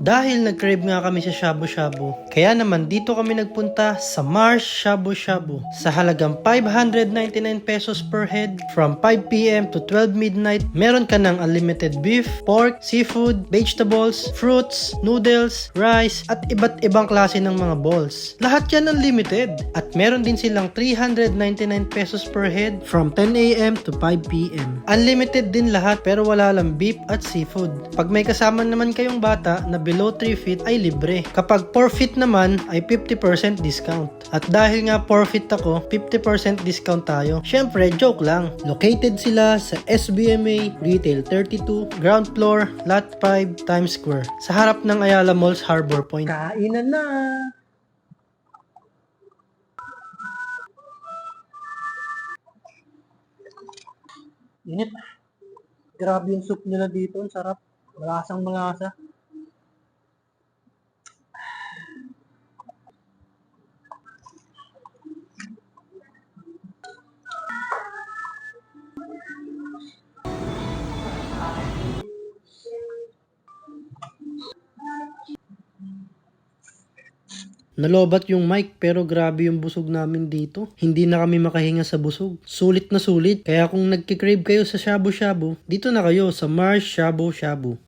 Dahil nag-crave nga kami sa Shabu Shabu, kaya naman dito kami nagpunta sa Mars Shabu Shabu sa halagang 599 pesos per head from 5pm to 12 midnight. Meron ka ng unlimited beef, pork, seafood, vegetables, fruits, noodles, rice, at iba't ibang klase ng mga balls. Lahat yan unlimited. At meron din silang 399 pesos per head from 10am to 5pm. Unlimited din lahat pero wala lang beef at seafood. Pag may kasama naman kayong bata na below 3 feet ay libre. Kapag 4 feet naman ay 50% discount. At dahil nga 4 feet ako, 50% discount tayo. Syempre, joke lang. Located sila sa SBMA Retail 32, ground floor, lot 5, Times Square. Sa harap ng Ayala Malls Harbor Point. Kainan na! Init. Grabe yung soup nila dito. Ang sarap. Malasang malasa. Nalobat yung mic pero grabe yung busog namin dito. Hindi na kami makahinga sa busog. Sulit na sulit. Kaya kung nagkikrave kayo sa shabu shabu, dito na kayo sa Mars Shabu Shabu.